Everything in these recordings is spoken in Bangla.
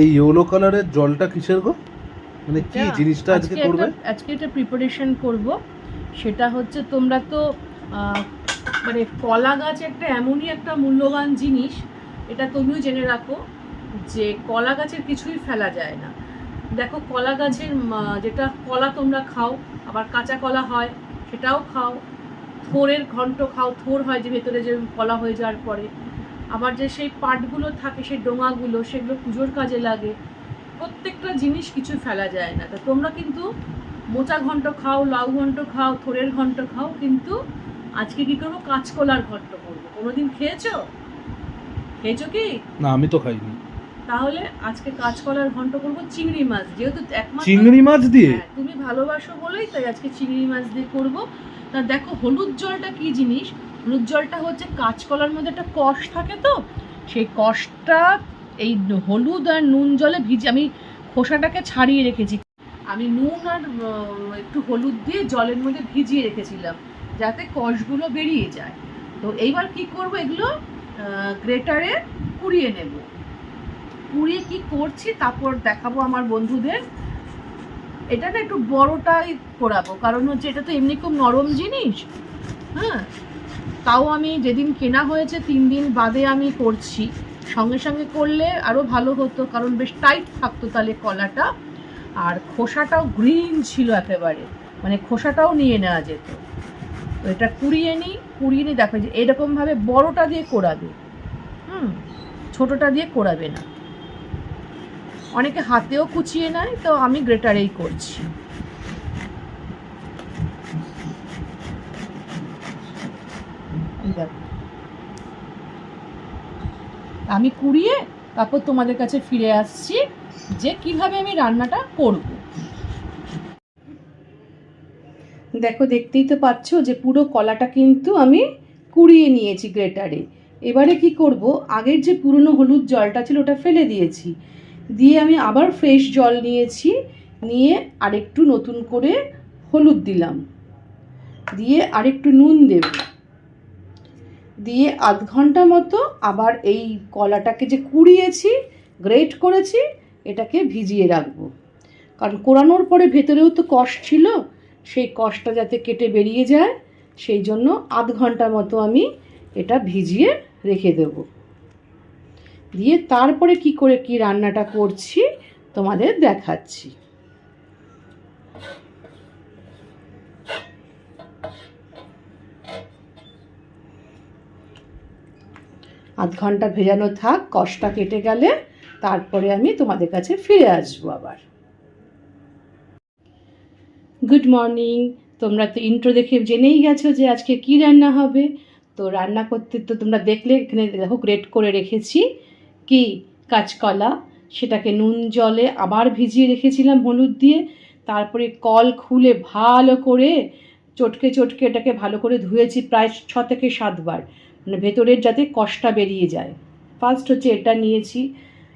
এই ইয়েলো কালারের জলটা কিসের গো? মানে কি জিনিসটা আজকে করবে? আজকে এটা প্রিপারেশন করব। সেটা হচ্ছে তোমরা তো মানে কলা গাছ একটা এমনই একটা মূল্যবান জিনিস এটা তুমিও জেনে রাখো যে কলা গাছের কিছুই ফেলা যায় না। দেখো কলা গাছের যেটা কলা তোমরা খাও আবার কাঁচা কলা হয় সেটাও খাও। থোরের ঘন্ট খাও থোর হয় যে ভেতরে যে কলা হয়ে যাওয়ার পরে। আবার যে সেই পাটগুলো থাকে সেই ডোঙাগুলো সেগুলো পুজোর কাজে লাগে প্রত্যেকটা জিনিস কিছু ফেলা যায় না। তা তোমরা কিন্তু মোচা ঘন্ট খাও লাউ ঘন্ট খাও থোরের ঘন্ট খাও কিন্তু আজকে কি করব? কাঁচকলার ঘন্ট করব। কোনোদিন খেয়েছো? খেয়েছো কি? না আমি তো খাইনি। তাহলে আজকে কাঁচকলার ঘন্ট করব চিংড়ি মাছ যেহেতু একমাত্র চিংড়ি মাছ দিয়ে? হ্যাঁ, তুমি ভালোবাসো বলেই তাই আজকে চিংড়ি মাছ দিয়ে করব। তা দেখো হলুদ জলটা কি জিনিস? হলুদ জলটা হচ্ছে কাঁচকলার মধ্যে একটা কষ থাকে তো, সেই কষটা এই হলুদ আর নুন জলে ভিজে, আমি খোসাটাকে ছাড়িয়ে রেখেছি। আমি নুন আর একটু হলুদ দিয়ে জলের মধ্যে ভিজিয়ে রেখেছিলাম, যাতে কষগুলো বেরিয়ে যায়। তো এইবার কি করব এগুলো গ্রেটারে কুড়িয়ে নেব। কুড়িয়ে কি করছি তারপর দেখাবো আমার বন্ধুদের। এটা না একটু বড়টাই করাবো কারণ হচ্ছে এটা তো এমনি খুব নরম জিনিস হ্যাঁ? তাও আমি যেদিন কেনা হয়েছে তিন দিন বাদে আমি করছি। সঙ্গে সঙ্গে করলে আরও ভালো হতো, কারণ বেশ টাইট থাকতো তাহলে কলাটা। আর খোসাটাও গ্রিন ছিল একেবারে মানে খোসাটাও নিয়ে নেওয়া যেত। তো এটা কুড়িয়ে নিই কুড়িয়ে নিই, দেখো যে এরকমভাবে বড়টা দিয়ে কোরাবে হুম, ছোটোটা দিয়ে কোরাবে না। অনেকে হাতেও কুচিয়ে নেয়, তো আমি গ্রেটারেই করছি। আমি কুড়িয়ে তারপর তোমাদের কাছে ফিরে আসছি যে কীভাবে আমি রান্নাটা করব। দেখো, দেখতেই তো পাচ্ছ যে পুরো কলাটা কিন্তু আমি কুড়িয়ে নিয়েছি গ্রেটারে। এবারে কি করব, আগের যে পুরনো হলুদ জলটা ছিল ওটা ফেলে দিয়েছি। দিয়ে আমি আবার ফ্রেশ জল নিয়েছি, নিয়ে আরেকটু নতুন করে হলুদ দিলাম। দিয়ে আরেকটু নুন দেব। দিয়ে আধ ঘণ্টা মতো আবার এই কলাটাকে যে কুড়িয়েছি গ্রেট করেছি, এটাকে ভিজিয়ে রাখব। কারণ কোরানোর পরে ভেতরেও তো কষ ছিল, সেই কষটা যাতে কেটে বেরিয়ে যায়, সেই জন্য আধ ঘণ্টা মতো আমি এটা ভিজিয়ে রেখে দেব। দিয়ে তারপরে কি করে কি রান্নাটা করছি, তোমাদের দেখাচ্ছি। আধ ঘণ্টা ভেজানো থাক কষটা কেটে গেলে তারপরে আমি তোমাদের কাছে ফিরে আসব আবার। গুড মর্নিং তোমরা তো ইন্ট্রো দেখে জেনেই গেছো যে আজকে কি রান্না হবে। তো রান্না করতে তো তোমরা দেখলে, এখানে দেখো গ্রেট করে রেখেছি কি? কাঁচকলা। সেটাকে নুন জলে আবার ভিজিয়ে রেখেছিলাম হলুদ দিয়ে। তারপরে কল খুলে ভালো করে চটকে চটকে এটাকে ভালো করে ধুয়েছি প্রায় ছ থেকে সাতবার। মানে ভেতরের যাতে কষটা বেরিয়ে যায়। ফার্স্ট হচ্ছে এটা নিয়েছি,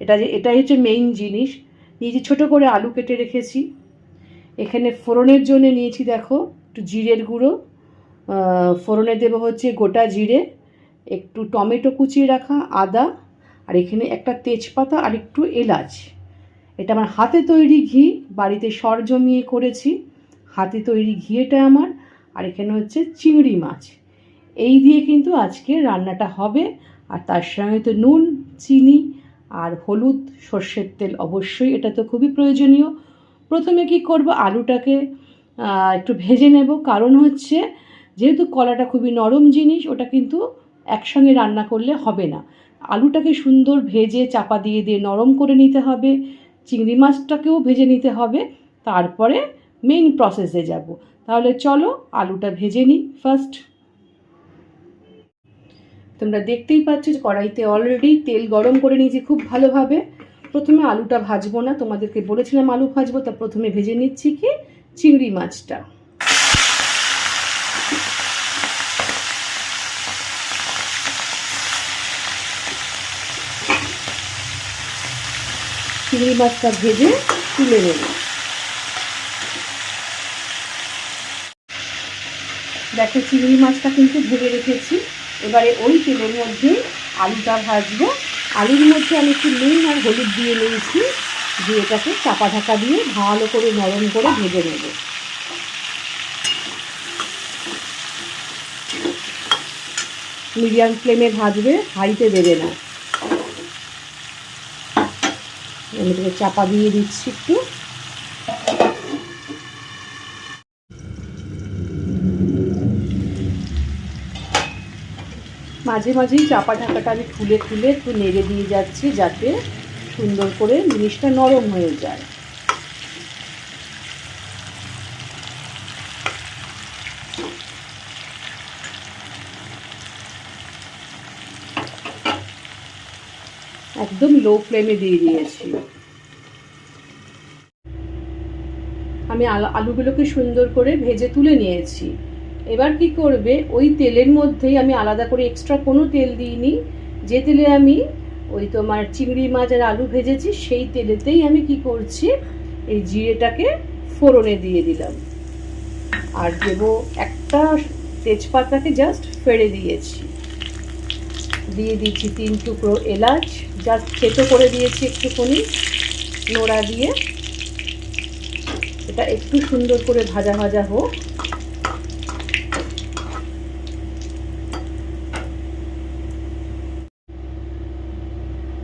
এটা যে, এটাই হচ্ছে মেইন জিনিস। নিয়েছি, ছোটো করে আলু কেটে রেখেছি। এখানে ফোড়নের জন্য নিয়েছি, দেখো, একটু জিরের গুঁড়ো। ফোড়নে দেবো হচ্ছে গোটা জিরে, একটু টমেটো কুচিয়ে রাখা, আদা, আর এখানে একটা তেজপাতা আর একটু এলাচ। এটা আমার হাতে তৈরি ঘি, বাড়িতে সর জমিয়ে করেছি। হাতে তৈরি ঘি এটা আমার, আর এখানে হচ্ছে চিংড়ি মাছ। এই দিয়ে কিন্তু আজকে রান্নাটা হবে। আর তার সঙ্গে তো নুন, চিনি আর হলুদ, সর্ষের তেল অবশ্যই, এটা তো খুবই প্রয়োজনীয়। প্রথমে কি করব? আলুটাকে একটু ভেজে নেব। কারণ হচ্ছে, যেহেতু কলাটা খুবই নরম জিনিস, ওটা কিন্তু একসঙ্গে রান্না করলে হবে না। আলুটাকে সুন্দর ভেজে চাপা দিয়ে দিয়ে নরম করে নিতে হবে। চিংড়ি মাছটাকেও ভেজে নিতে হবে। তারপরে মেইন প্রসেসে যাব। তাহলে চলো আলুটা ভেজে নিই। ফার্স্ট তোমরা দেখতেই পাচ্ছ যে কড়াইতে অলরেডি তেল গরম করে নিয়েছি খুব ভালোভাবে। প্রথমে আলুটা ভাজবো না, তোমাদেরকে বলেছিলাম আলু ভাজবো, তা প্রথমে ভেজে নিচ্ছি কি? চিংড়ি মাছটা। চিংড়ি মাছটা ভেজে তুলে নেব। দেখো, চিংড়ি মাছটা কিন্তু ভেজে রেখেছি। এবারে ওই তেলের মধ্যে আলুটা ভাজবো। আলুর মধ্যে আমি একটু নুন আর হলুদ দিয়ে নিয়েছি, দিয়ে এটাকে চাপা ঢাকা দিয়ে ভালো করে নরম করে ভেজে নেব। মিডিয়াম ফ্লেমে ভাজবে হাইতে দেবে না। আমি চাপা দিয়ে দিচ্ছি একটু। মাঝে মাঝেই চাপা ঢাকাটা আমি খুলে খুলে একটু নেড়ে দিয়ে যাচ্ছি যাতে সুন্দর করে জিনিসটা নরম হয়ে যায়। একদম লো ফ্লেমে দিয়ে দিয়েছি। আমি আলু- আলুগুলোকে সুন্দর করে ভেজে তুলে নিয়েছি। এবার কি করবে? ওই তেলের মধ্যেই আমি আলাদা করে এক্সট্রা কোনো তেল দিইনি। যে তেলে আমি ওই তোমার চিংড়ি মাছ আর আলু ভেজেছি, সেই তেলেতেই আমি কি করছি? এই জিরেটাকে ফোড়নে দিয়ে দিলাম। আর দেবো একটা তেজপাতাকে জাস্ট ফেড়ে দিয়েছি। দিয়ে দিচ্ছি তিন টুকরো এলাচ জাস্ট চেটো করে দিয়েছি একটুখানি, নোড়া দিয়ে। এটা একটু সুন্দর করে ভাজা ভাজা হোক।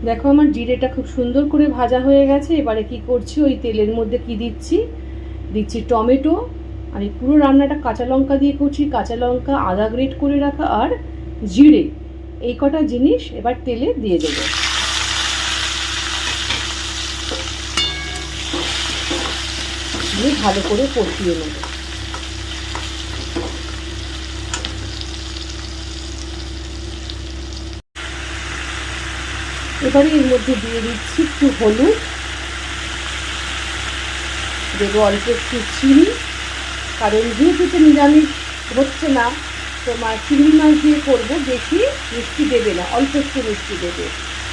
দেখো আমার জিরেটা খুব সুন্দর করে ভাজা হয়ে গেছে, এবারে কি করছি? ওই তেলের মধ্যে কি দিচ্ছি? দিচ্ছি টমেটো আমি পুরো রান্নাটা কাঁচা লঙ্কা দিয়ে করছি, কাঁচা লঙ্কা আদা গ্রেট করে রাখা, আর জিরে, এই কটা জিনিস এবার তেলে দিয়ে দেবো। দিয়ে ভালো করে কষিয়ে নেব। এবারে এর মধ্যে দিয়ে দিচ্ছি একটু হলুদ। দেবো অল্প একটু চিনি। কারণ যেহেতু তো নিরামিষ হচ্ছে না, তো মা চিংড়ি মাছ দিয়ে করব, বেশি মিষ্টি দেবে না, অল্প একটু মিষ্টি দেবে।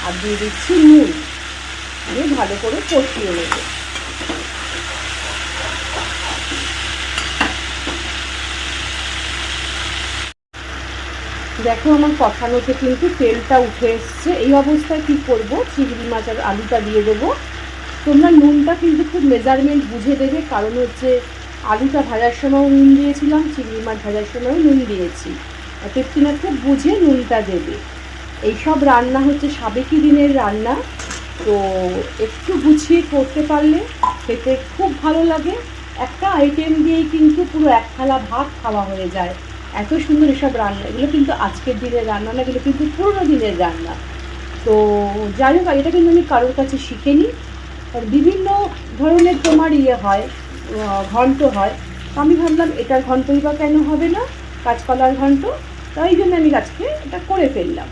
আর দিয়ে দিচ্ছি নুন। দিয়ে ভালো করে কষিয়ে নেবে। দেখো আমার কষানোতে কিন্তু তেলটা উঠে এসছে। এই অবস্থায় কি করব? চিংড়ি মাছ আর আলুটা দিয়ে দেবো। তোমরা নুনটা কিন্তু খুব মেজারমেন্ট বুঝে দেবে, কারণ হচ্ছে আলুটা ভাজার সময়ও নুন দিয়েছিলাম, চিংড়ি মাছ ভাজার সময়ও নুন দিয়েছি। কিনা খুব বুঝে নুনটা দেবে। এইসব রান্না হচ্ছে সাবেকি দিনের রান্না। তো একটু গুছিয়ে করতে পারলে খেতে খুব ভালো লাগে। একটা আইটেম দিয়েই কিন্তু পুরো এক থালা ভাত খাওয়া হয়ে যায়। এত সুন্দর এসব রান্না, এগুলো কিন্তু আজকের দিনের রান্না না, এগুলো কিন্তু পুরোনো দিনের রান্না। তো যাই হোক এটা কিন্তু আমি কারোর কাছে শিখিনি। আর বিভিন্ন ধরনের তোমার ইয়ে হয় ঘন্ট হয়। তো আমি ভাবলাম, এটার ঘন্টই বা কেন হবে না? কাঁচকলার ঘন্ট। তাই জন্য আমি আজকে এটা করে ফেললাম।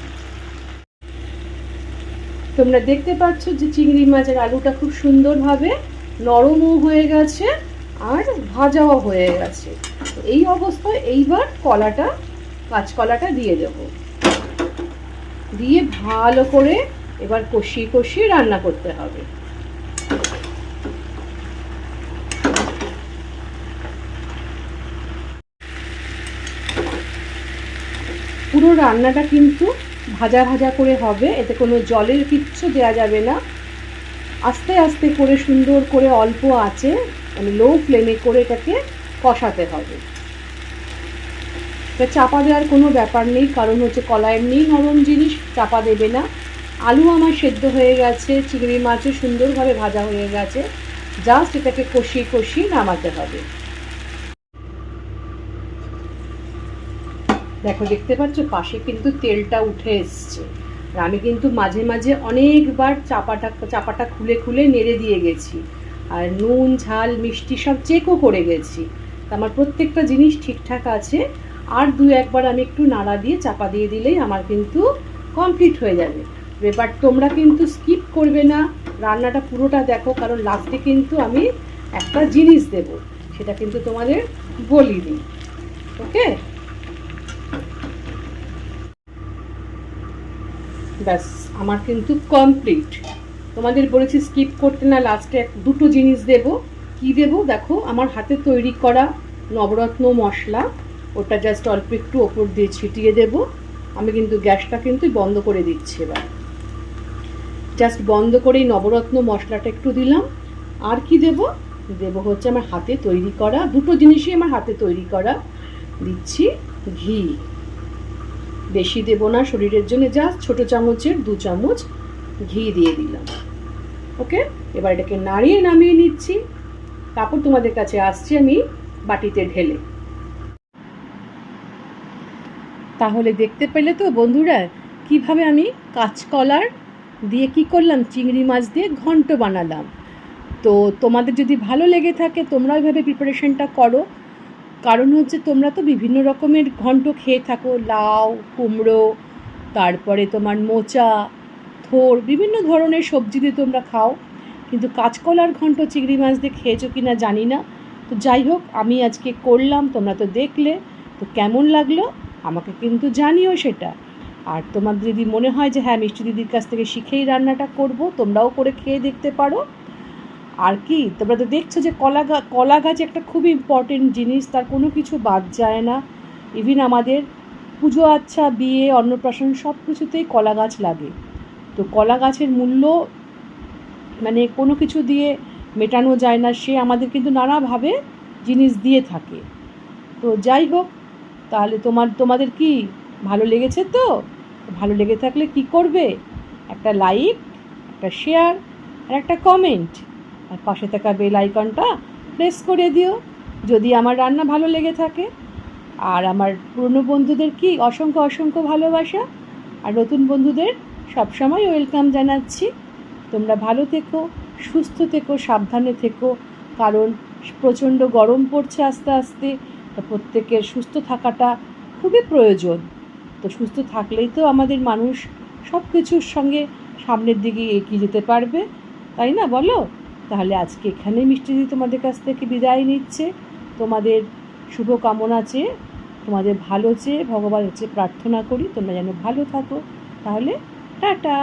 তোমরা দেখতে পাচ্ছ যে চিংড়ি মাছের আলুটা খুব সুন্দরভাবে নরমও হয়ে গেছে আর ভাজাও হয়ে গেছে। এই অবস্থায় এইবার কলাটা কাঁচকলাটা দিয়ে দেব। দিয়ে ভালো করে এবার কষিয়ে কষিয়ে রান্না করতে হবে। পুরো রান্নাটা কিন্তু ভাজা ভাজা করে হবে, এতে কোনো জলের কিচ্ছু দেওয়া যাবে না। আস্তে আস্তে করে সুন্দর করে অল্প আছে মানে লো ফ্লেমে করে এটাকে কষাতে হবে। এটা চাপা দেওয়ার কোনো ব্যাপার নেই, কারণ হচ্ছে কলা এমনিই নরম জিনিস, চাপা দেবে না। আলু আমার সেদ্ধ হয়ে গেছে, চিংড়ি মাছও সুন্দরভাবে ভাজা হয়ে গেছে। জাস্ট এটাকে কষিয়ে কষিয়ে নামাতে হবে। দেখো, দেখতে পাচ্ছ, পাশে কিন্তু তেলটা উঠে এসছে। আর আমি কিন্তু মাঝে মাঝে অনেকবার চাপাটা চাপাটা খুলে খুলে নেড়ে দিয়ে গেছি। আর নুন, ঝাল, মিষ্টি সব চেকও করে গেছি। তা আমার প্রত্যেকটা জিনিস ঠিকঠাক আছে। আর দু একবার আমি একটু নাড়া দিয়ে চাপা দিয়ে দিলেই আমার কিন্তু কমপ্লিট হয়ে যাবে। এবার তোমরা কিন্তু স্কিপ করবে না। রান্নাটা পুরোটা দেখো, কারণ লাস্টে কিন্তু আমি একটা জিনিস দেব, সেটা কিন্তু তোমাদের বলিনি ওকে ব্যাস, আমার কিন্তু কমপ্লিট তোমাদের বলেছি স্কিপ করতে না লাস্টে দুটো জিনিস দেব। কি দেব? দেখো, আমার হাতে তৈরি করা নবরত্ন মশলা, ওটা জাস্ট অল্প একটু ওপর দিয়ে ছিটিয়ে দেব। আমি কিন্তু গ্যাসটা কিন্তু বন্ধ করে দিচ্ছি এবার। জাস্ট বন্ধ করেই নবরত্ন মশলাটা একটু দিলাম। আর কি দেব? দেব হচ্ছে আমার হাতে তৈরি করা, দুটো জিনিসই আমার হাতে তৈরি করা। দিচ্ছি ঘি। বেশি দেব না, শরীরের জন্য জাস্ট ছোটো চামচের দু চামচ ঘি দিয়ে দিলাম। ওকে এবার এটাকে নাড়িয়ে নামিয়ে নিচ্ছি। তারপর তোমাদের কাছে আসছি, আমি বাটিতে ঢেলে। তাহলে দেখতে পেলে তো বন্ধুরা, কীভাবে আমি কাঁচকলার দিয়ে কি করলাম, চিংড়ি মাছ দিয়ে ঘন্ট বানালাম। তো তোমাদের যদি ভালো লেগে থাকে তোমরা ওইভাবে প্রিপারেশনটা করো। কারণ হচ্ছে তোমরা তো বিভিন্ন রকমের ঘন্ট খেয়ে থাকো, লাউ, কুমড়ো, তারপরে তোমার মোচা, থোর, বিভিন্ন ধরনের সবজি দিয়ে তোমরা খাও। কিন্তু কাঁচকলার ঘন্ট চিংড়ি মাছ দিয়ে খেয়েছো কি না জানি না। তো যাই হোক, আমি আজকে করলাম, তোমরা তো দেখলে। তো কেমন লাগল? আমাকে কিন্তু জানিও সেটা। আর তোমার যদি মনে হয় যে হ্যাঁ মিষ্টি দিদির কাছ থেকে শিখেই রান্নাটা করব, তোমরাও করে খেয়ে দেখতে পারো। আর কি, তোমরা তো দেখছ যে কলা কলা গাছ একটা খুব ইম্পর্টেন্ট জিনিস, তার কোনো কিছু বাদ যায় না। ইভিন আমাদের পুজো আচ্ছা বিয়ে, অন্নপ্রাশন সব কিছুতেই কলা গাছ লাগে। তো কলা গাছের মূল্য মানে কোনো কিছু দিয়ে মেটানো যায় না, সে আমাদের কিন্তু নানাভাবে জিনিস দিয়ে থাকে। তো যাই হোক, তাহলে তোমার, তোমাদের কি ভালো লেগেছে তো? ভালো লেগে থাকলে কি করবে? একটা লাইক, একটা শেয়ার, আর একটা কমেন্ট, আর পাশে থাকা বেল আইকনটা প্রেস করে দিও। যদি আমার রান্না ভালো লেগে থাকে, আর আমার পুরনো বন্ধুদের কি অসংখ্য অসংখ্য ভালোবাসা, আর নতুন বন্ধুদের সবসময় ওয়েলকাম জানাচ্ছি। তোমরা ভালো থেকো, সুস্থ থেকো, সাবধানে থেকো, কারণ প্রচণ্ড গরম পড়ছে আস্তে আস্তে, তো প্রত্যেকের সুস্থ থাকাটা খুবই প্রয়োজন। তো সুস্থ থাকলেই তো আমাদের মানুষ সব কিছুর সঙ্গে সামনের দিকে এগিয়ে যেতে পারবে, তাই না বলো? তাহলে আজকে এখানেই মিষ্টি দিদি তোমাদের কাছ থেকে বিদায় নিচ্ছে। তোমাদের শুভ কামনা চেয়ে, তোমাদের ভালো চেয়ে, ভগবানের চেয়ে প্রার্থনা করি তোমরা যেন ভালো থাকো। তাহলে টাটা!